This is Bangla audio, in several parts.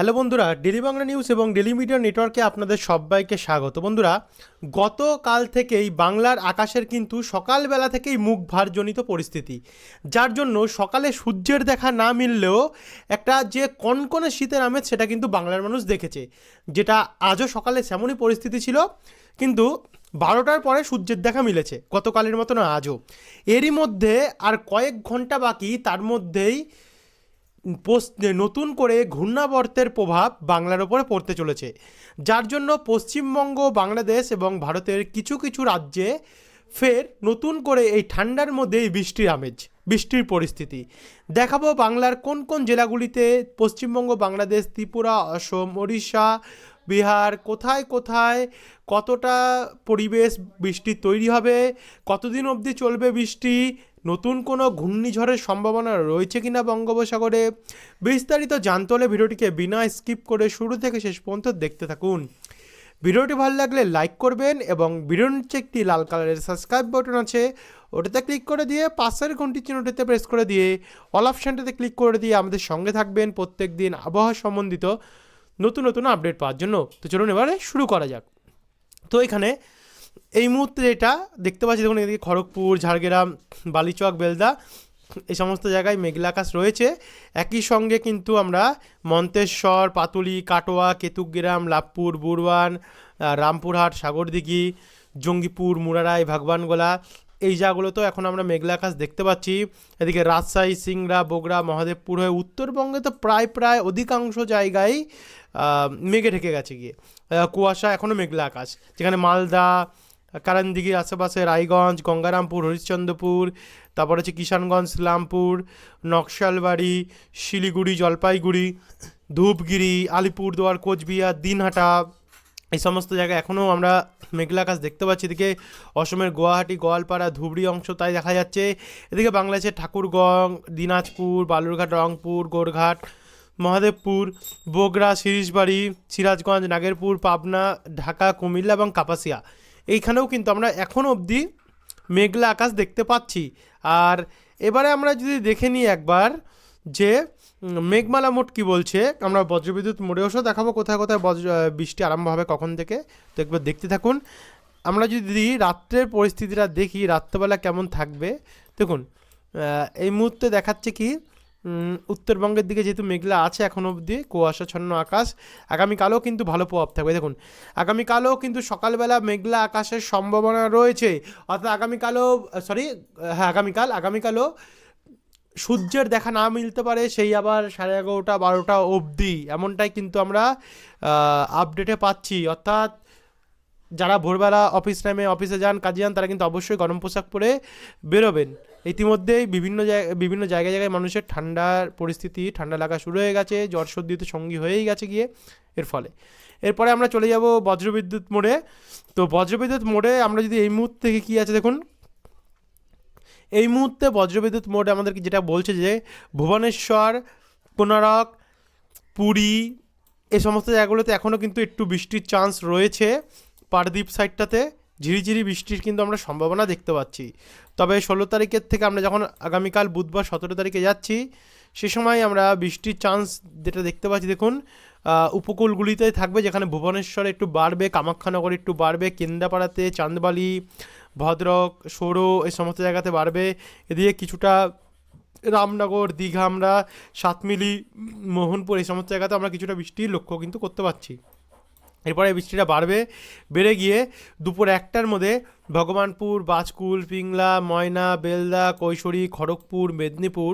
হ্যালো বন্ধুরা, ডেলি বাংলা নিউজ এবং ডেলি মিডিয়া নেটওয়ার্কে আপনাদের সবাইকে স্বাগত। বন্ধুরা, গতকাল থেকেই বাংলার আকাশের কিন্তু সকালবেলা থেকেই মুখ ভারজনিত পরিস্থিতি। যার জন্য সকালে সূর্যের দেখা না মিললেও একটা যে কনকনে শীতের আমেজ সেটা কিন্তু বাংলার মানুষ দেখেছে। যেটা আজও সকালে সেমনই পরিস্থিতি ছিল, কিন্তু বারোটার পরে সূর্যের দেখা মিলেছে, গতকালের মতো না, আজও। এরই মধ্যে আর কয়েক ঘণ্টা বাকি, তার মধ্যেই নতুন করে ঘূর্ণাবর্তের প্রভাব বাংলার ওপরে পড়তে চলেছে। যার জন্য পশ্চিমবঙ্গ, বাংলাদেশ এবং ভারতের কিছু কিছু রাজ্যে ফের নতুন করে এই ঠান্ডার মধ্যেই বৃষ্টির আমেজ, বৃষ্টির পরিস্থিতি। দেখাবো বাংলার কোন কোন জেলাগুলিতে পশ্চিমবঙ্গ, বাংলাদেশ, ত্রিপুরা, অসম, ওড়িশা বিহার, কোথায় কোথায়, কতটা পরিবেশ বৃষ্টি তৈরি হবে, কতদিন অবধি চলবে বৃষ্টি, নতুন কোনো ঘূর্ণিঝড়ের সম্ভাবনা রয়েছে কিনা বঙ্গোপসাগরে? বিস্তারিত জানতে হলে ভিডিওটিকে বিনা স্কিপ করে শুরু থেকে শেষ পর্যন্ত দেখতে থাকুন। ভিডিওটি ভালো লাগলে লাইক করবেন এবং ভিডিওর নিচে একটি লাল কালারের সাবস্ক্রাইব বাটন আছে, ওটাতে ক্লিক করে দিয়ে পাশের ঘন্টি চিহ্নটিতে প্রেস করে দিয়ে অল অপশানটাতে ক্লিক করে দিয়ে আমাদের সঙ্গে থাকবেন। প্রত্যেক দিন আবহাওয়া সম্বন্ধিত নতুন নতুন আপডেট পাওয়ার জন্য। তো চলুন এবারে শুরু করা যাক। তো এখানে এই মুহূর্তে এটা দেখতে পাচ্ছি, দেখুন এদিকে খড়গপুর, ঝাড়গ্রাম, বালিচক, বেলদা, এই সমস্ত জায়গায় মেঘলা আকাশ রয়েছে। একই সঙ্গে কিন্তু আমরা মন্তেশ্বর, পাতুলি, কাটোয়া কেতুগ্রাম লাভপুর বুরবান রামপুরহাট, সাগরদিঘি, জঙ্গিপুর, মুরারাই, ভাগবানগোলা, এই জায়গাগুলোতেও এখন আমরা মেঘলা আকাশ দেখতে পাচ্ছি। এদিকে রাজশাহী, সিংড়া, বগুড়া, মহাদেবপুর হয়ে উত্তরবঙ্গে তো প্রায় প্রায় অধিকাংশ জায়গায় মেঘে ঢেকে গেছে গিয়ে। কুয়াশা এখনও মেঘলা আকাশ। যেখানে মালদা কারানদিঘির আশেপাশে রায়গঞ্জ, গঙ্গারামপুর, হরিশ্চন্দ্রপুর, তারপর হচ্ছে কিষানগঞ্জ ইসলামপুর নকশালবাড়ি, শিলিগুড়ি, জলপাইগুড়ি, ধূপগিরি, আলিপুরদুয়ার, কোচবিহার, দিনহাটা, এই সমস্ত জায়গায় এখনও আমরা মেঘলা আকাশ দেখতে পাচ্ছি। এদিকে অসমের গুয়াহাটি, গোয়ালপাড়া, ধুবড়ি অংশ তাই দেখা যাচ্ছে। এদিকে বাংলাদেশের ঠাকুরগঞ্জ দিনাজপুর, বালুরঘাট, রংপুর, গোরঘাট মহাদেবপুর বগুড়া শিরিশবাড়ি সিরাজগঞ্জ, নাগেরপুর, পাবনা, ঢাকা, কুমিল্লা এবং কাপাসিয়া। এইখানেও কিন্তু আমরা এখনও অবধি মেঘলা আকাশ দেখতে পাচ্ছি। আর এবারে আমরা যদি দেখে নিই একবার যে মেঘমালা মোট কী বলছে, আমরা বজ্রবিদ্যুৎ মোড়ে ওসব দেখাবো কোথায় কোথায় বজ্র বৃষ্টি আরম্ভ হবে কখন থেকে। তো একবার দেখতে থাকুন। আমরা যদি রাত্রের পরিস্থিতিটা দেখি, রাত্রেবেলা কেমন থাকবে, দেখুন এই মুহূর্তে দেখাচ্ছে কি উত্তরবঙ্গের দিকে যেহেতু মেঘলা আছে এখন অবধি কুয়াশাচ্ছন্ন আকাশ, আগামীকালও কিন্তু ভালো প্রভাব থাকবে। দেখুন, আগামীকালও কিন্তু সকালবেলা মেঘলা আকাশের সম্ভাবনা রয়েছে। অর্থাৎ আগামীকালও সরি হ্যাঁ আগামীকাল, আগামীকালও সূর্যের দেখা না মিলতে পারে সেই আবার সাড়ে এগারোটা, বারোটা অবধি। এমনটাই কিন্তু আমরা আপডেটে পাচ্ছি। অর্থাৎ যারা ভোরবেলা অফিস টাইমে অফিসে যান, কাজে যান, তারা কিন্তু অবশ্যই গরম পোশাক পরে বেরোবেন। ইতিমধ্যেই বিভিন্ন জায়গায় বিভিন্ন জায়গায় জায়গায় মানুষের ঠান্ডার পরিস্থিতি, ঠান্ডা লাগা শুরু হয়ে গেছে জ্বর সর্দিতে সঙ্গী হয়েই গেছে গিয়ে এর ফলে। এরপরে আমরা চলে যাব বজ্রবিদ্যুৎ মোড়ে। তো বজ্রবিদ্যুৎ মোড়ে আমরা যদি এই মুহূর্তে থেকে কী আছে দেখুন। এই মুহূর্তে বজ্রবিদ্যুৎ মোড়ে আমাদেরকে যেটা বলছে যে ভুবনেশ্বর কোনারক পুরী এই সমস্ত জায়গাগুলোতে এখনও কিন্তু একটু বৃষ্টির চান্স রয়েছে পারদ্বীপ সাইডটাতে ঝিরিঝিরি বৃষ্টির কিন্তু আমরা সম্ভাবনা দেখতে পাচ্ছি। তবে ষোলো তারিখের থেকে আমরা যখন আগামীকাল বুধবার সতেরো তারিখে যাচ্ছি, সে সময় আমরা বৃষ্টির চান্স যেটা দেখতে পাচ্ছি, দেখুন উপকূলগুলিতে থাকবে যেখানে ভুবনেশ্বরে একটু বাড়বে, কামাখ্যানগর একটু বাড়বে কেন্দ্রাপাড়াতে চাঁদবালি, ভদ্রক, সৌরো এই সমস্ত জায়গাতে বাড়বে। এদিকে কিছুটা রামনগর, দীঘা আমরা, সাতমিলি, মোহনপুর এই সমস্ত জায়গাতে আমরা কিছুটা বৃষ্টি লক্ষ্য কিন্তু করতে পারছি। এরপরে বৃষ্টিটা বাড়বে, বেড়ে গিয়ে দুপুর একটার মধ্যে ভগবানপুর, বাজকুল, পিংলা, ময়না, বেলদা, কৈশোরী, খড়গপুর, মেদিনীপুর,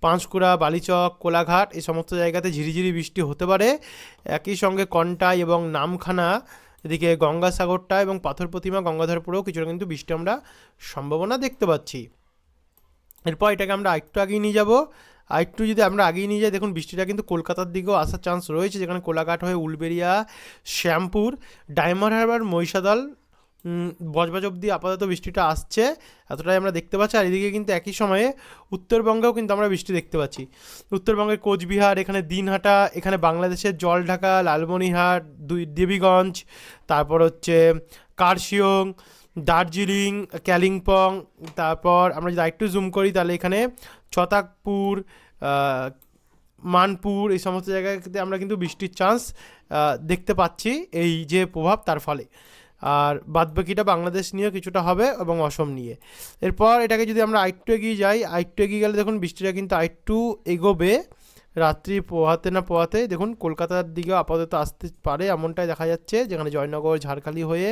পাঁশকুড়া, বালিচক, কোলাঘাট এই সমস্ত জায়গাতে ঝিরিঝিরি বৃষ্টি হতে পারে। একই সঙ্গে কন্টাই এবং নামখানা, এদিকে গঙ্গাসাগরটা এবং পাথর প্রতিমা, গঙ্গাধরপুরেও কিছুটা কিন্তু বৃষ্টি আমরা সম্ভাবনা দেখতে পাচ্ছি। এরপর এটাকে আমরা আরেকটু আগেই নিয়ে যাব। আরেকটু যদি আমরা আগিয়ে নিয়ে যাই, দেখুন বৃষ্টিটা কিন্তু কলকাতার দিকেও আসার চান্স রয়েছে, যেখানে কোলাঘাট হয়ে উলবেরিয়া শ্যামপুর, ডায়মন্ড হারবার, মহিষাদল বজবাজ অবধি আপাতত বৃষ্টিটা আসছে, এতটাই আমরা দেখতে পাচ্ছি। আর এদিকে কিন্তু একই সময়ে উত্তরবঙ্গেও কিন্তু আমরা বৃষ্টি দেখতে পাচ্ছি। উত্তরবঙ্গের কোচবিহার, এখানে দিনহাটা, এখানে বাংলাদেশের জলঢাকা, লালমনিরহাট, দুই, দেবীগঞ্জ, তারপর হচ্ছে কার্শিয়ং দার্জিলিং কালিম্পং তারপর আমরা যদি একটু জুম করি, তাহলে এখানে ছতাকপুর মানপুর, এই সমস্ত জায়গাতে আমরা কিন্তু বৃষ্টির চান্স দেখতে পাচ্ছি এই যে প্রভাব তার ফলে। আর বাদ বাকিটা বাংলাদেশ নিয়েও কিছুটা হবে এবং অসম নিয়ে। এরপর এটাকে যদি আমরা আরেকটু এগিয়ে যাই, আরেকটু এগিয়ে গেলে দেখুন বৃষ্টিটা কিন্তু আরেকটু এগোবে। রাত্রি পোহাতে না পোহাতে, দেখুন কলকাতার দিকেও আপাতত আসতে পারে এমনটাই দেখা যাচ্ছে। যেখানে জয়নগর, ঝাড়খালি হয়ে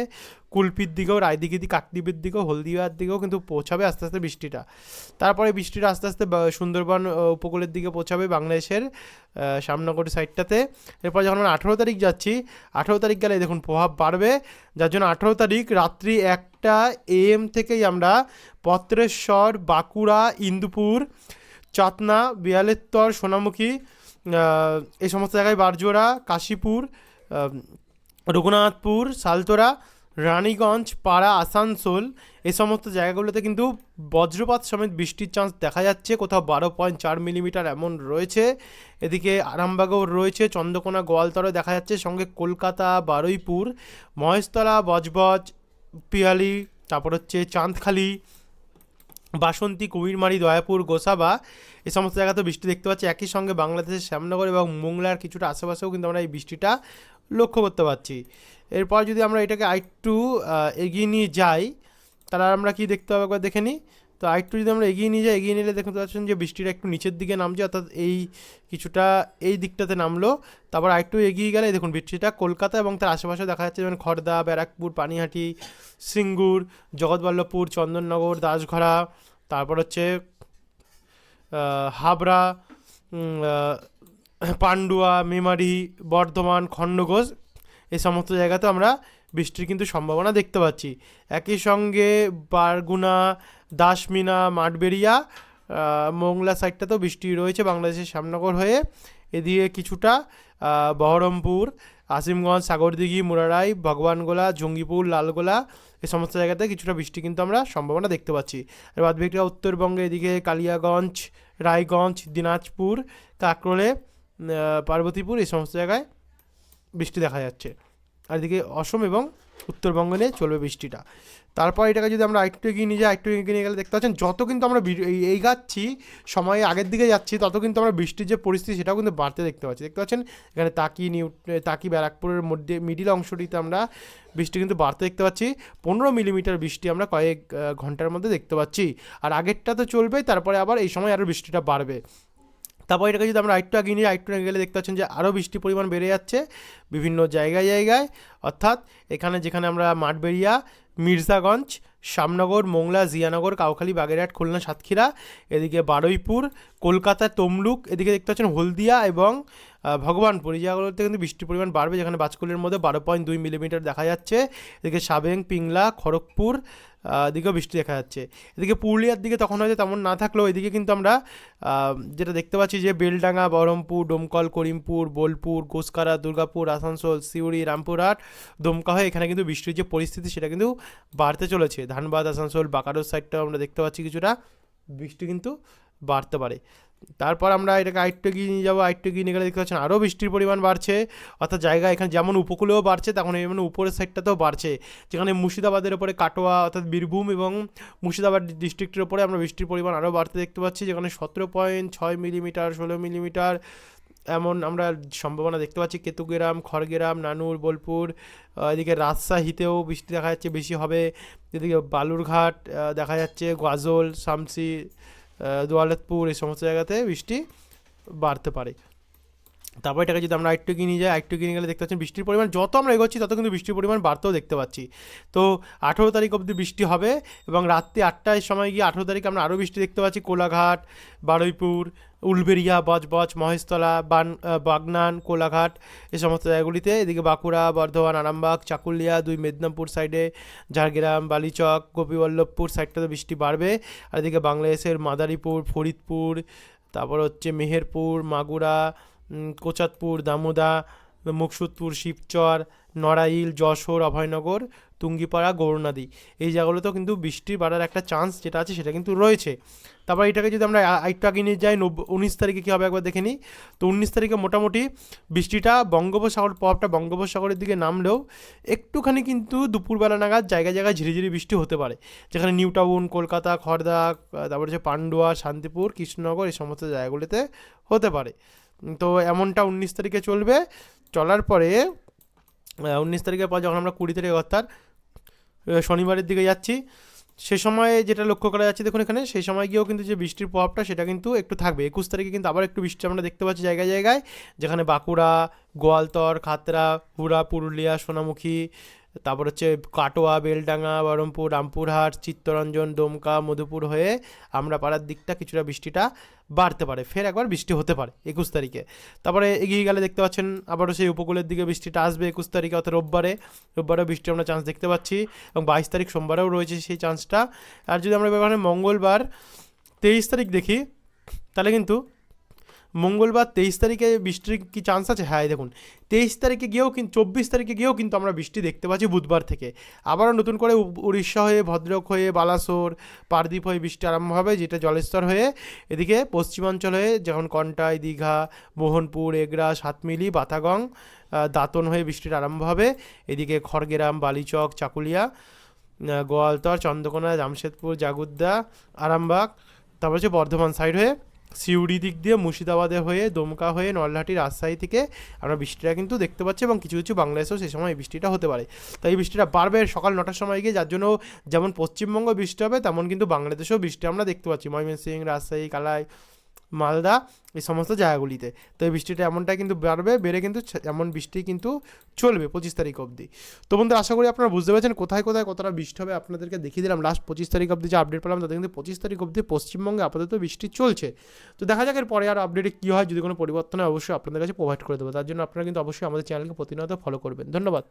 কুলপির দিকেও রায়দিঘি দিকে কাকদ্বীপের দিকেও, হলদিয়ার দিকেও কিন্তু পৌঁছাবে আস্তে আস্তে বৃষ্টিটা। তারপরে বৃষ্টিটা আস্তে আস্তে সুন্দরবন উপকূলের দিকে পৌঁছাবে বাংলাদেশের শ্যামনগর সাইডটাতে। এরপর যখন আমরা আঠেরো তারিখ যাচ্ছি, আঠেরো তারিখ গেলে দেখুন প্রভাব বাড়বে। যার জন্য আঠেরো তারিখ রাত্রি একটা এএম থেকেই আমরা পত্রেশ্বর, বাঁকুড়া, ইন্দুপুর চাতনা, বিয়ালেত্তর, সোনামুখী এই সমস্ত জায়গায় বারজোড়া, কাশীপুর রঘুনাথপুর সালতোরা রানীগঞ্জ, পাড়া, আসানসোল, এই সমস্ত জায়গাগুলোতে কিন্তু বজ্রপাত সমেত বৃষ্টির চান্স দেখা যাচ্ছে। কোথাও বারো পয়েন্ট চার মিলিমিটার এমন রয়েছে। এদিকে আরামবাগও রয়েছে, চন্দ্রকোনা গোয়ালতরে দেখা যাচ্ছে। সঙ্গে কলকাতা, বারুইপুর, মহেশতলা, বজবজ, পিয়ালি, তারপর হচ্ছে চাঁদখালি বাসন্তী, কুমিরমারি, দয়াপুর, গোসাবা, এ সমস্ত জায়গাতে বৃষ্টি দেখতে পাচ্ছি। একই সঙ্গে বাংলাদেশের শ্যামনগর এবং মোংলার কিছুটা আশেপাশেও কিন্তু আমরা এই বৃষ্টিটা লক্ষ্য করতে পারছি। এরপর যদি আমরা এটাকে আরেকটু এগিয়ে নিয়ে যাই, তাহলে আমরা কি দেখতে পাবো একবার দেখে নিই? তো আরেকটু যদি আমরা এগিয়ে নিয়ে যাই, এগিয়ে নিলে দেখতে পাচ্ছেন যে বৃষ্টিটা একটু নিচের দিকে নামছে, অর্থাৎ এই কিছুটা এই দিকটাতে নামলো। তারপর আরেকটু এগিয়ে গেলে দেখুন, বৃষ্টিটা কলকাতা এবং তার আশেপাশে দেখা যাচ্ছে, যেমন খড়দা ব্যারাকপুর, পানিহাটি, সিঙ্গুর, জগৎবল্লভপুর, চন্দননগর, দাসঘরা, তারপর হচ্ছে হাবড়া পান্ডুয়া, মেমারি, বর্ধমান, খণ্ডঘোষ, এই সমস্ত জায়গাতে আমরা বৃষ্টির কিন্তু সম্ভাবনা দেখতে পাচ্ছি। একই সঙ্গে বারগুনা দাসমিনা মাঠবেড়িয়া আহ, মোংলা সাইডটাতেও বৃষ্টি রয়েছে বাংলাদেশের শ্যামনগর হয়ে। এদিকে কিছুটা বহরমপুর আসিমগঞ্জ সাগরদিঘি মুরারাই ভগবানগোলা জঙ্গিপুর লালগোলা এই সমস্ত জায়গাতে কিছুটা বৃষ্টি কিন্তু আমরা সম্ভাবনা দেখতে পাচ্ছি। আর বাদ উত্তরবঙ্গে এদিকে কালিয়াগঞ্জ রায়গঞ্জ দিনাজপুর কাকরোলে পার্বতীপুর এই সমস্ত জায়গায় বৃষ্টি দেখা যাচ্ছে। আর এদিকে অসম এবং উত্তরবঙ্গ চলবে বৃষ্টিটা। তারপর এটাকে যদি আমরা আরেকটু এগিয়ে নিয়ে যাই একটু এগিয়ে নিয়ে গেলে দেখতে পাচ্ছেন যত কিন্তু আমরা এগাচ্ছি সময় আগের দিকে যাচ্ছি, তত কিন্তু আমরা বৃষ্টির যে পরিস্থিতি সেটাও কিন্তু বাড়তে দেখতে পাচ্ছি। দেখতে পাচ্ছেন এখানে তাকি নিউ তাকি ব্যারাকপুরের মধ্যে মিডিল অংশটিতে আমরা বৃষ্টি কিন্তু বাড়তে দেখতে পাচ্ছি। পনেরো মিলিমিটার বৃষ্টি আমরা কয়েক ঘণ্টার মধ্যে দেখতে পাচ্ছি। আর আগেরটা তো চলবেই, তারপরে আবার এই সময় আরও বৃষ্টিটা বাড়বে। তারপর এটাকে যদি আমরা আরেকটু আগিয়ে নিই, আরেকটু আগে গেলে দেখতে পাচ্ছেন যে আরও বৃষ্টির পরিমাণ বেড়ে যাচ্ছে বিভিন্ন জায়গায় জায়গায়। অর্থাৎ এখানে যেখানে আমরা মাঠবেড়িয়া, মির্জাগঞ্জ শ্যামনগর মোংলা, জিয়ানগর, কাউখালী, বাগেরহাট, খুলনা, সাতক্ষীরা, এদিকে বারুইপুর, কলকাতা, তমলুক, এদিকে দেখতে পাচ্ছেন হলদিয়া এবং ভগবানপুর এই জায়গাগুলোতে কিন্তু বৃষ্টির পরিমাণ বাড়বে, যেখানে বাজকুলের মধ্যে বারো পয়েন্ট দুই মিলিমিটার দেখা যাচ্ছে। এদিকে সাবেং, পিংলা, খড়গপুর দিকেও বৃষ্টি দেখা যাচ্ছে। এদিকে পুরুলিয়ার দিকে তখন হয়তো তেমন না থাকলেও এদিকে কিন্তু আমরা যেটা দেখতে পাচ্ছি যে বেলডাঙ্গা, বহরমপুর, ডোমকল, করিমপুর, বোলপুর গোসকারা দুর্গাপুর, আসানসোল, সিউড়ি, রামপুরহাট, দমকা হয়ে এখানে কিন্তু বৃষ্টির যে পরিস্থিতি সেটা কিন্তু বাড়তে চলেছে। ধানবাদ, আসানসোল বাঁকারোর সাইডটাও আমরা দেখতে পাচ্ছি কিছুটা। বৃষ্টি কিন্তু বাড়তে পারে। তারপর আমরা এটাকে আরেকটু এগিয়ে নিয়ে যাব আরেকটু এগিয়ে নিয়ে গেলে দেখতে পাচ্ছেন আরও বৃষ্টির পরিমাণ বাড়ছে। অর্থাৎ জায়গা এখানে যেমন উপকূলেও বাড়ছে, তেমন এমন উপরের সাইডটাতেও বাড়ছে। যেখানে মুর্শিদাবাদের ওপরে কাটোয়া, অর্থাৎ বীরভূম এবং মুর্শিদাবাদ ডিস্ট্রিক্টের ওপরে আমরা বৃষ্টির পরিমাণ আরও বাড়তে দেখতে পাচ্ছি। যেখানে সতেরো পয়েন্ট ছয় মিলিমিটার ষোলো মিলিমিটার এমন আমরা সম্ভাবনা দেখতে পাচ্ছি। কেতুগ্রাম, খড়গ্রাম, নানুর, বোলপুর এদিকে রাজশাহীতেও বৃষ্টি দেখা যাচ্ছে, বেশি হবে। এদিকে বালুরঘাট দেখা যাচ্ছে গাজল শামসি দোয়ালতপুর এই সমস্ত জায়গাতে বৃষ্টি বাড়তে পারে। তারপর এটাকে যদি আমরা আরেকটু কিনে যাই একটু কিনে গেলে দেখতে পাচ্ছেন বৃষ্টির পরিমাণ যত আমরা এগোচ্ছি, তত কিন্তু বৃষ্টির পরিমাণ বাড়তেও দেখতে পাচ্ছি। তো আঠেরো তারিখ অবধি বৃষ্টি হবে এবং রাত্রি আটটায় সময় গিয়ে আঠেরো তারিখ আমরা আরও বৃষ্টি দেখতে পাচ্ছি। কোলাঘাট, বারুইপুর, উলবেরিয়া, বজবজ, মহেশতলা, বান বাগনান, কোলাঘাট এই সমস্ত জায়গাগুলিতে। এদিকে বাঁকুড়া, বর্ধমান, আরামবাগ, চাকুলিয়া, দুই মেদিনীপুর সাইডে ঝাড়গ্রাম, বালিচক, গোপীবল্লভপুর সাইডটাতে বৃষ্টি বাড়বে। আর এদিকে বাংলাদেশের মাদারীপুর, ফরিদপুর, তারপর হচ্ছে মেহেরপুর, মাগুরা কোচাতপুর দামোদা, মুকসুদপুর, শিবচর, নড়াইল, যশোর, অভয়নগর, তুঙ্গিপাড়া, গৌরনদী। এই জায়গাগুলোতেও কিন্তু বৃষ্টি বাড়ার একটা চান্স যেটা আছে সেটা কিন্তু রয়েছে। তারপর এটাকে যদি আমরা আরেকটু আগে নিয়ে যাই উনিশ তারিখে কী হবে একবার দেখে নিই। তো উনিশ তারিখে মোটামুটি বৃষ্টিটা বঙ্গোপসাগর প্রভাবটা বঙ্গোপসাগরের দিকে নামলেও একটুখানি কিন্তু দুপুরবেলা নাগাদ জায়গায় জায়গায় ঝিরিঝিরি বৃষ্টি হতে পারে। যেখানে নিউ টাউন, কলকাতা, খড়দা তারপর হচ্ছে পান্ডুয়া, শান্তিপুর, কৃষ্ণনগর, এই সমস্ত জায়গাগুলিতে হতে পারে। তো এমনটা উনিশ তারিখে চলবে। চলার পরে উনিশ তারিখের পর যখন আমরা কুড়ি তারিখ অর্থাৎ শনিবারের দিকে যাচ্ছি, সে সময়ে যেটা লক্ষ্য করা যাচ্ছে, দেখুন এখানে সেই সময় গিয়েও কিন্তু যে বৃষ্টির প্রভাবটা, সেটা কিন্তু একটু থাকবে। একুশ তারিখে কিন্তু আবার একটু বৃষ্টি আমরা দেখতে পাচ্ছি জায়গায় জায়গায়, যেখানে বাঁকুড়া, গোয়ালতর, খাতরা, হুড়া, পুরুলিয়া, সোনামুখী তারপর হচ্ছে কাটোয়া, বেলডাঙ্গা, বহরমপুর, রামপুরহাট, চিত্তরঞ্জন, দমকা, মধুপুর হয়ে আমরা পাড়ার দিকটা কিছুটা বৃষ্টিটা বাড়তে পারে। ফের একবার বৃষ্টি হতে পারে একুশ তারিখে। তারপরে এগিয়ে গেলে দেখতে পাচ্ছেন আবারও সেই উপকূলের দিকে বৃষ্টিটা আসবে একুশ তারিখে, অর্থাৎ রোববারে। রোববারেও বৃষ্টি আমরা চান্স দেখতে পাচ্ছি এবং বাইশ তারিখ সোমবারেও রয়েছে সেই চান্সটা আর যদি আমরা এবার মঙ্গলবার তেইশ তারিখ দেখি, তাহলে কিন্তু মঙ্গলবার তেইশ তারিখে বৃষ্টির কি চান্স আছে? হ্যাঁ দেখুন। তেইশ তারিখে গিয়েও কিন্তু চব্বিশ তারিখে গিয়েও কিন্তু আমরা বৃষ্টি দেখতে পাচ্ছি বুধবার থেকে। আবারও নতুন করে উড়িষ্যা হয়ে, ভদ্রক হয়ে, বালাসোর পারদ্বীপ হয়ে বৃষ্টি আরম্ভ হবে, যেটা জলস্তর হয়ে, এদিকে পশ্চিমাঞ্চল হয়ে যেমন কন্টাই, দীঘা, মোহনপুর এগরা সাতমিলি বাতাগং দাঁতন হয়ে বৃষ্টির আরম্ভ হবে। এদিকে খড়গেরাম, বালিচক, চাকুলিয়া গোয়ালতর, চন্দ্রকোনা, জামশেদপুর, জাগুদ্দা, আরামবাগ, তারপর হচ্ছে বর্ধমান সাইড হয়ে সিউড়ি দিক দিয়ে মুর্শিদাবাদে হয়ে, দমকা হয়ে নলহাটি রাজশাহী থেকে আমরা বৃষ্টিটা কিন্তু দেখতে পাচ্ছি এবং কিছু কিছু বাংলাদেশেও সেই সময় এই বৃষ্টিটা হতে পারে। তাই এই বৃষ্টিটা বাড়বে সকাল নটার সময় গিয়ে, যার জন্য যেমন পশ্চিমবঙ্গ বৃষ্টি হবে, তেমন কিন্তু বাংলাদেশেও বৃষ্টি আমরা দেখতে পাচ্ছি। ময়মনসিং রাজশাহী, কালাই মালদা, এই সমস্ত জায়গাগুলিতে। তো এই বৃষ্টিটা এমনটাই কিন্তু বাড়বে, বেড়ে কিন্তু এমন বৃষ্টি কিন্তু চলবে পঁচিশ তারিখ অবধি। তো বন্ধু আশা করি আপনারা বুঝতে পেরেছেন কোথায় কোথায় কতটা বৃষ্টি হবে, আপনাদেরকে দেখিয়ে দিলাম। লাস্ট পঁচিশ তারিখ অবধি যে আপডেট পেলাম, তাতে কিন্তু পঁচিশ তারিখ অবধি পশ্চিমবঙ্গে আপাতত বৃষ্টি চলছে। তো দেখা যাক এর পরে আর আপডেটে কী হয়, যদি কোনো পরিবর্তন হয়, অবশ্যই আপনাদের কাছে প্রোভাইড করে দেবো। তার জন্য আপনারা কিন্তু অবশ্যই আমাদের চ্যানেলকে প্রতিনিয়ত ফলো করবেন। ধন্যবাদ।